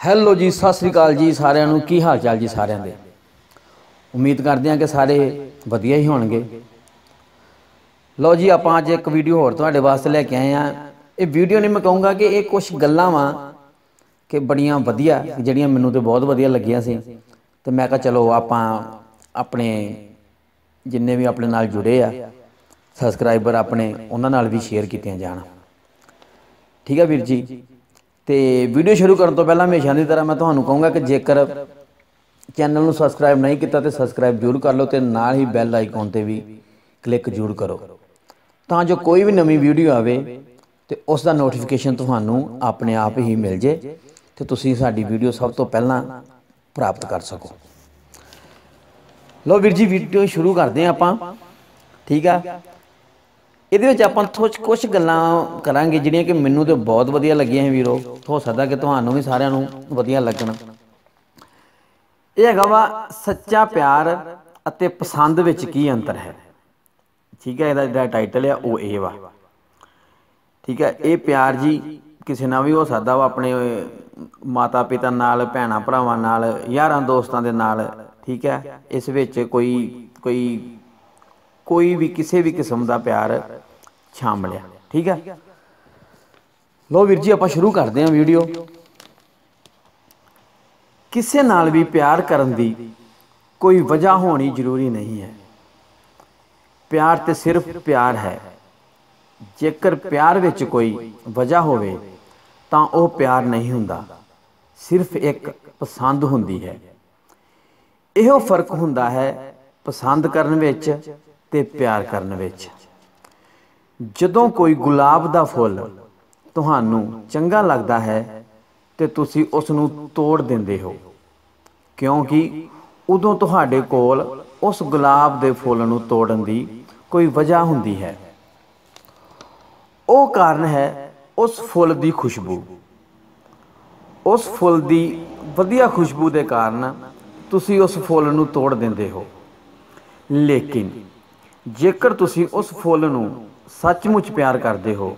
Hello ਜੀ, ਸਤਿ ਸ੍ਰੀ ਅਕਾਲ ਜੀ ਸਾਰਿਆਂ ਨੂੰ। ਕੀ ਹਾਲ ਚਾਲ ਜੀ ਸਾਰਿਆਂ ਦੇ? ਉਮੀਦ ਕਰਦੇ ਹਾਂ ਕਿ ਸਾਰੇ ਵਧੀਆ ਹੀ ਹੋਣਗੇ। ਲਓ ਜੀ, ਆਪਾਂ ਅੱਜ ਇੱਕ ਵੀਡੀਓ ਹੋਰ ਤੁਹਾਡੇ ਵਾਸਤੇ ਲੈ ਕੇ ਆਏ ਆ ਇਹ ਵੀਡੀਓ ਨਹੀਂ, ਮੈਂ ਕਹੂੰਗਾ ਕਿ ਇਹ ਕੁਝ ਗੱਲਾਂ ਵਾਂ ਕਿ ਬੜੀਆਂ ਵਧੀਆ, ਜਿਹੜੀਆਂ ਮੈਨੂੰ ਤੇ ਬਹੁਤ ਵਧੀਆ ਲੱਗੀਆਂ ਸੀ। ਤੇ ਮੈਂ ਕਿਹਾ ਚਲੋ ਆਪਾਂ ਆਪਣੇ ਜਿੰਨੇ ਵੀ ਆਪਣੇ ਨਾਲ ਜੁੜੇ ਆ ਸਬਸਕ੍ਰਾਈਬਰ ਆਪਣੇ, ਉਹਨਾਂ ਨਾਲ ਵੀ ਸ਼ੇਅਰ ਕੀਤੀਆਂ ਜਾਣ। ਠੀਕ ਹੈ ਵੀਰ ਜੀ? ਤੇ ਵੀਡੀਓ ਸ਼ੁਰੂ ਕਰਨ ਤੋਂ ਪਹਿਲਾਂ ਹਮੇਸ਼ਾ ਦੀ ਤਰ੍ਹਾਂ ਮੈਂ ਤੁਹਾਨੂੰ ਕਹੂੰਗਾ ਕਿ ਜੇਕਰ ਚੈਨਲ ਨੂੰ ਸਬਸਕ੍ਰਾਈਬ ਨਹੀਂ ਕੀਤਾ ਤੇ ਸਬਸਕ੍ਰਾਈਬ ਜ਼ਰੂਰ ਕਰ ਲਓ ਤੇ ਨਾਲ ਹੀ ਬੈਲ ਆਈਕਨ ਤੇ ਵੀ ਕਲਿੱਕ ਜ਼ਰੂਰ ਕਰੋ। ਤਾਂ ਜੋ ਕੋਈ ਵੀ ਨਵੀਂ ਵੀਡੀਓ ਆਵੇ ਤੇ ਉਸ ਦਾ ਨੋਟੀਫਿਕੇਸ਼ਨ ਤੁਹਾਨੂੰ ਆਪਣੇ ਆਪ ਹੀ ਮਿਲ ਜੇ ਤੇ ਤੁਸੀਂ ਸਾਡੀ ਵੀਡੀਓ ਸਭ ਤੋਂ ਪਹਿਲਾਂ ਪ੍ਰਾਪਤ ਕਰ ਸਕੋ। ਲੋ ਵੀਰ ਜੀ ਵੀਡੀਓ ਸ਼ੁਰੂ ਕਰਦੇ ਹਾਂ ਆਪਾਂ। ਠੀਕ ਆ? ਇਹਦੇ ਵਿੱਚ ਆਪਾਂ ਕੁਝ ਗੱਲਾਂ ਕਰਾਂਗੇ ਜਿਹੜੀਆਂ ਕਿ ਮੈਨੂੰ ਤੇ ਬਹੁਤ ਵਧੀਆ ਲੱਗੀਆਂ ਹੈ ਵੀਰੋ। ਹੋ ਸਕਦਾ ਕਿ ਤੁਹਾਨੂੰ ਵੀ ਸਾਰਿਆਂ ਨੂੰ ਵਧੀਆ ਲੱਗਣ। ਇਹ ਹੈਗਾ ਵਾ ਸੱਚਾ ਪਿਆਰ ਅਤੇ ਪਸੰਦ ਵਿੱਚ ਕੀ ਅੰਤਰ ਹੈ। ਠੀਕ ਹੈ, ਇਹਦਾ ਜਿਹੜਾ ਟਾਈਟਲ ਆ, ਉਹ ਇਹ ਵਾ। ਠੀਕ ਹੈ, ਇਹ ਪਿਆਰ ਜੀ ਕਿਸੇ ਨਾਲ ਵੀ ਹੋ ਸਕਦਾ ਵਾ, ਆਪਣੇ ਮਾਤਾ ਪਿਤਾ ਨਾਲ, ਭੈਣਾ ਭਰਾਵਾਂ ਨਾਲ, ਯਾਰਾਂ ਦੋਸਤਾਂ ਦੇ ਨਾਲ। ਠੀਕ ਹੈ, ਇਸ ਵਿੱਚ ਕੋਈ ਕੋਈ ਕੋਈ ਵੀ ਕਿਸੇ ਵੀ ਕਿਸਮ ਦਾ ਪਿਆਰ ਸ਼ਾਮਲ ਠੀਕ ਹੈ? ਲੋ ਵੀਰ ਜੀ, ਆਪਾਂ ਸ਼ੁਰੂ ਕਰਦੇ ਹਾਂ ਵੀਡੀਓ। ਕਿਸੇ ਨਾਲ ਵੀ ਪਿਆਰ ਕਰਨ ਦੀ ਕੋਈ ਵਜ੍ਹਾ ਹੋਣੀ ਜ਼ਰੂਰੀ ਨਹੀਂ ਹੈ। ਪਿਆਰ ਤੇ ਸਿਰਫ ਪਿਆਰ ਹੈ। ਜੇਕਰ ਪਿਆਰ ਵਿੱਚ ਕੋਈ ਵਜ੍ਹਾ ਹੋਵੇ, ਤਾਂ ਉਹ ਪਿਆਰ ਨਹੀਂ ਹੁੰਦਾ। ਸਿਰਫ ਇੱਕ ਪਸੰਦ ਹੁੰਦੀ ਹੈ। ਇਹੋ ਫ਼ਰਕ ਹੁੰਦਾ ਹੈ ਪਸੰਦ ਕਰਨ ਵਿੱਚ ਤੇ ਪਿਆਰ ਕਰਨ ਵਿੱਚ। ਜਦੋਂ ਕੋਈ ਗੁਲਾਬ ਦਾ ਫੁੱਲ ਤੁਹਾਨੂੰ ਚੰਗਾ ਲੱਗਦਾ ਹੈ ਤੇ ਤੁਸੀਂ ਉਸ ਨੂੰ ਤੋੜ ਦਿੰਦੇ ਹੋ, ਕਿਉਂਕਿ ਉਦੋਂ ਤੁਹਾਡੇ ਕੋਲ ਉਸ ਗੁਲਾਬ ਦੇ ਫੁੱਲ ਨੂੰ ਤੋੜਨ ਦੀ ਕੋਈ ਵਜ੍ਹਾ ਹੁੰਦੀ ਹੈ। ਉਹ ਕਾਰਨ ਹੈ ਉਸ ਫੁੱਲ ਦੀ ਖੁਸ਼ਬੂ। ਉਸ ਫੁੱਲ ਦੀ ਵਧੀਆ ਖੁਸ਼ਬੂ ਦੇ ਕਾਰਨ ਤੁਸੀਂ ਉਸ ਫੁੱਲ ਨੂੰ ਤੋੜ ਦਿੰਦੇ ਹੋ। ਲੇਕਿਨ ਜੇਕਰ ਤੁਸੀਂ ਉਸ ਫੁੱਲ ਨੂੰ ਸੱਚਮੁੱਚ ਪਿਆਰ ਕਰਦੇ ਹੋ,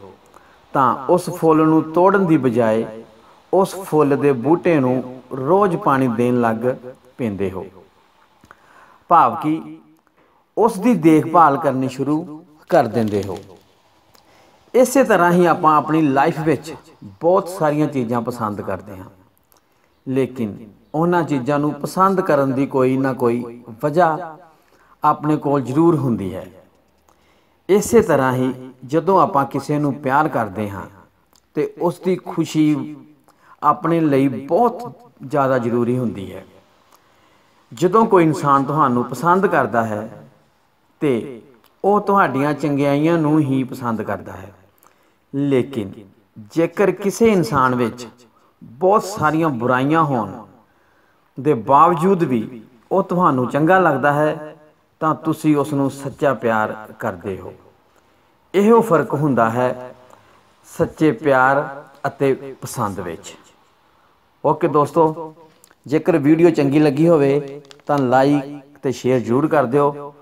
ਤਾਂ ਉਸ ਫੁੱਲ ਨੂੰ ਤੋੜਨ ਦੀ ਬਜਾਏ ਉਸ ਫੁੱਲ ਦੇ ਬੂਟੇ ਨੂੰ ਰੋਜ਼ ਪਾਣੀ ਦੇਣ ਲੱਗ ਪੈਂਦੇ ਹੋ। ਭਾਵ ਕਿ ਉਸ ਦੀ ਦੇਖਭਾਲ ਕਰਨੀ ਸ਼ੁਰੂ ਕਰ ਦਿੰਦੇ ਹੋ। ਇਸੇ ਤਰ੍ਹਾਂ ਹੀ ਆਪਾਂ ਆਪਣੀ ਲਾਈਫ ਵਿੱਚ ਬਹੁਤ ਸਾਰੀਆਂ ਚੀਜ਼ਾਂ ਪਸੰਦ ਕਰਦੇ ਹਾਂ। ਲੇਕਿਨ ਉਹਨਾਂ ਚੀਜ਼ਾਂ ਨੂੰ ਪਸੰਦ ਕਰਨ ਦੀ ਕੋਈ ਨਾ ਕੋਈ ਵਜ੍ਹਾ ਆਪਣੇ ਕੋਲ ਜ਼ਰੂਰ ਹੁੰਦੀ ਹੈ। ਇਸੇ ਤਰ੍ਹਾਂ ਹੀ ਜਦੋਂ ਆਪਾਂ ਕਿਸੇ ਨੂੰ ਪਿਆਰ ਕਰਦੇ ਹਾਂ ਤੇ ਉਸ ਦੀ ਖੁਸ਼ੀ ਆਪਣੇ ਲਈ ਬਹੁਤ ਜ਼ਿਆਦਾ ਜ਼ਰੂਰੀ ਹੁੰਦੀ ਹੈ। ਜਦੋਂ ਕੋਈ ਇਨਸਾਨ ਤੁਹਾਨੂੰ ਪਸੰਦ ਕਰਦਾ ਹੈ ਤੇ ਉਹ ਤੁਹਾਡੀਆਂ ਚੰਗਿਆਈਆਂ ਨੂੰ ਹੀ ਪਸੰਦ ਕਰਦਾ ਹੈ। ਲੇਕਿਨ ਜੇਕਰ ਕਿਸੇ ਇਨਸਾਨ ਵਿੱਚ ਬਹੁਤ ਸਾਰੀਆਂ ਬੁਰਾਈਆਂ ਹੋਣ ਦੇ ਬਾਵਜੂਦ ਵੀ ਉਹ ਤੁਹਾਨੂੰ ਚੰਗਾ ਲੱਗਦਾ ਹੈ ਤਾਂ ਤੁਸੀਂ ਉਸ ਨੂੰ ਸੱਚਾ ਪਿਆਰ ਕਰਦੇ ਹੋ। ਇਹੋ ਫ਼ਰਕ ਹੁੰਦਾ ਹੈ ਸੱਚੇ ਪਿਆਰ ਅਤੇ ਪਸੰਦ ਵਿੱਚ। ਓਕੇ ਦੋਸਤੋ, ਜੇਕਰ ਵੀਡੀਓ ਚੰਗੀ ਲੱਗੀ ਹੋਵੇ ਤਾਂ ਲਾਈਕ ਤੇ ਸ਼ੇਅਰ ਜ਼ਰੂਰ ਕਰ ਦਿਓ।